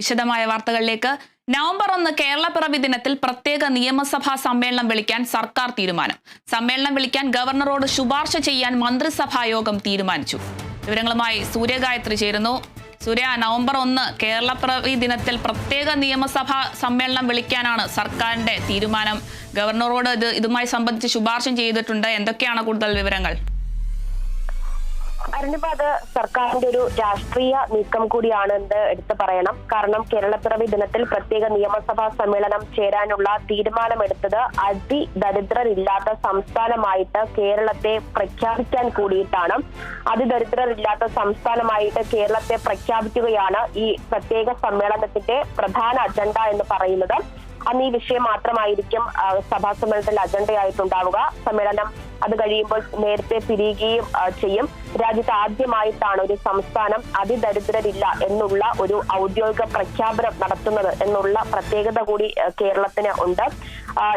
വിശദമായ വാർത്തകളിലേക്ക്. നവംബർ ഒന്ന് കേരളപ്പിറവി ദിനത്തിൽ പ്രത്യേക നിയമസഭാ സമ്മേളനം വിളിക്കാൻ സർക്കാർ തീരുമാനം. സമ്മേളനം വിളിക്കാൻ ഗവർണറോട് ശുപാർശ ചെയ്യാൻ മന്ത്രിസഭാ യോഗം തീരുമാനിച്ചു. വിവരങ്ങളുമായി സൂര്യഗായത്രി ചേരുന്നു. സൂര്യ നവംബർ ഒന്ന് കേരളപ്പിറവി ദിനത്തിൽ പ്രത്യേക നിയമസഭാ സമ്മേളനം വിളിക്കാനാണ് സർക്കാരിന്റെ തീരുമാനം. ഗവർണറോട് ഇത് ഇതുമായി സംബന്ധിച്ച് ശുപാർശ ചെയ്തിട്ടുണ്ട്. എന്തൊക്കെയാണ് കൂടുതൽ വിവരങ്ങൾ? അരുണിമ അത് സർക്കാരിന്റെ ഒരു രാഷ്ട്രീയ നീക്കം കൂടിയാണ് എന്ന് എടുത്തു പറയണം. കാരണം കേരളപ്പിറവി ദിനത്തിൽ പ്രത്യേക നിയമസഭാ സമ്മേളനം ചേരാനുള്ള തീരുമാനമെടുത്തത് അതിദരിദ്രരില്ലാത്ത സംസ്ഥാനമായിട്ട് കേരളത്തെ പ്രഖ്യാപിക്കാൻ കൂടിയിട്ടാണ്. അതിദരിദ്രരില്ലാത്ത സംസ്ഥാനമായിട്ട് കേരളത്തെ പ്രഖ്യാപിക്കുകയാണ് ഈ പ്രത്യേക സമ്മേളനത്തിന്റെ പ്രധാന അജണ്ട എന്ന് പറയുന്നത്. അന്ന് ഈ വിഷയം മാത്രമായിരിക്കും സഭാ സമ്മേളനത്തിൽ അജണ്ടയായിട്ടുണ്ടാവുക. സമ്മേളനം അത് കഴിയുമ്പോൾ നേരത്തെ പിരിയുകയും ചെയ്യും. രാജ്യത്ത് ആദ്യമായിട്ടാണ് ഒരു സംസ്ഥാനം അതിദരിദ്രരില്ല എന്നുള്ള ഒരു ഔദ്യോഗിക പ്രഖ്യാപനം നടത്തുന്നത് എന്നുള്ള പ്രത്യേകത കൂടി കേരളത്തിന് ഉണ്ട്.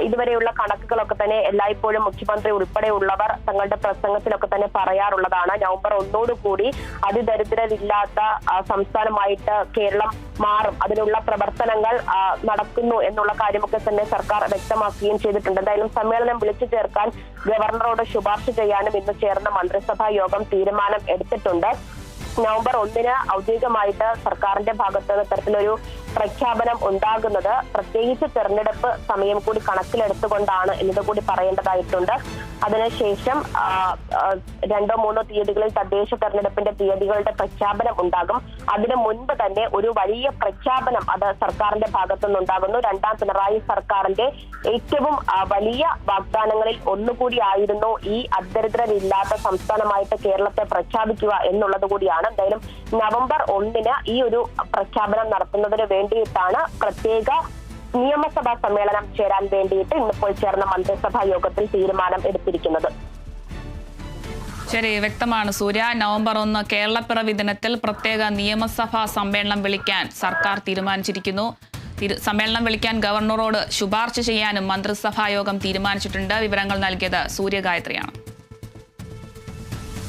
ഇതുവരെയുള്ള കണക്കുകളൊക്കെ തന്നെ എല്ലായ്പ്പോഴും മുഖ്യമന്ത്രി ഉൾപ്പെടെയുള്ളവർ തങ്ങളുടെ പ്രസംഗത്തിലൊക്കെ തന്നെ പറയാറുള്ളതാണ്. നവംബർ ഒന്നോടുകൂടി അതിദരിദ്രരില്ലാത്ത സംസ്ഥാനമായിട്ട് കേരളം മാറും. അതിനുള്ള പ്രവർത്തനങ്ങൾ നടക്കുന്നു എന്നുള്ള കാര്യമൊക്കെ തന്നെ സർക്കാർ വ്യക്തമാക്കുകയും ചെയ്തിട്ടുണ്ട്. എന്തായാലും സമ്മേളനം വിളിച്ചു ചേർക്കാൻ ഗവർണറോട് ശുപാർശ ചെയ്യാനും ഇന്ന് ചേർന്ന മന്ത്രിസഭാ യോഗം തീരുമാനം എടുത്തിട്ടുണ്ട്. നവംബർ ഒന്നിന് ഔദ്യോഗികമായിട്ട് സർക്കാരിന്റെ ഭാഗത്ത് നിന്ന് ഇത്തരത്തിലൊരു പ്രഖ്യാപനം ഉണ്ടാകുന്നത്. പ്രത്യേകിച്ച് തെരഞ്ഞെടുപ്പ് സമയം കൂടി കണക്കിലെടുത്തുകൊണ്ടാണ് എന്നത് കൂടി പറയേണ്ടതായിട്ടുണ്ട്. അതിനുശേഷം രണ്ടോ മൂന്നോ തീയതികളിൽ തദ്ദേശ തെരഞ്ഞെടുപ്പിന്റെ തീയതികളുടെ പ്രഖ്യാപനം ഉണ്ടാകും. അതിനു മുൻപ് തന്നെ ഒരു വലിയ പ്രഖ്യാപനം അത് സർക്കാരിന്റെ ഭാഗത്തു നിന്നുണ്ടാകുന്നു രണ്ടാം പിണറായി സർക്കാരിന്റെ ഏറ്റവും വലിയ വാഗ്ദാനങ്ങളിൽ ഒന്നുകൂടിയായിരുന്നു ഈ അദരിദ്രരില്ലാത്ത സംസ്ഥാനമായിട്ട് കേരളത്തെ പ്രഖ്യാപിക്കുക എന്നുള്ളത് കൂടിയാണ്. എന്തായാലും നവംബർ ഒന്നിന് ഈ ഒരു പ്രഖ്യാപനം നടത്തുന്നതിന് വേണ്ടിയിട്ടാണ് പ്രത്യേക നിയമസഭാ സമ്മേളനം ചേരാൻ വേണ്ടിയിട്ട് ഇന്നിപ്പോൾ ചേർന്ന മന്ത്രിസഭാ യോഗത്തിൽ തീരുമാനം എടുത്തിരിക്കുന്നത്. ശരി വ്യക്തമാണ്. സൂര്യ നവംബർ ഒന്ന് കേരളപ്പിറവി ദിനത്തിൽ പ്രത്യേക നിയമസഭാ സമ്മേളനം വിളിക്കാൻ സർക്കാർ തീരുമാനിച്ചിരിക്കുന്നു. സമ്മേളനം വിളിക്കാൻ ഗവർണറോട് ശുപാർശ ചെയ്യാനും മന്ത്രിസഭാ യോഗം തീരുമാനിച്ചിട്ടുണ്ട്. വിവരങ്ങൾ നൽകിയത് സൂര്യഗായത്രിയാണ്.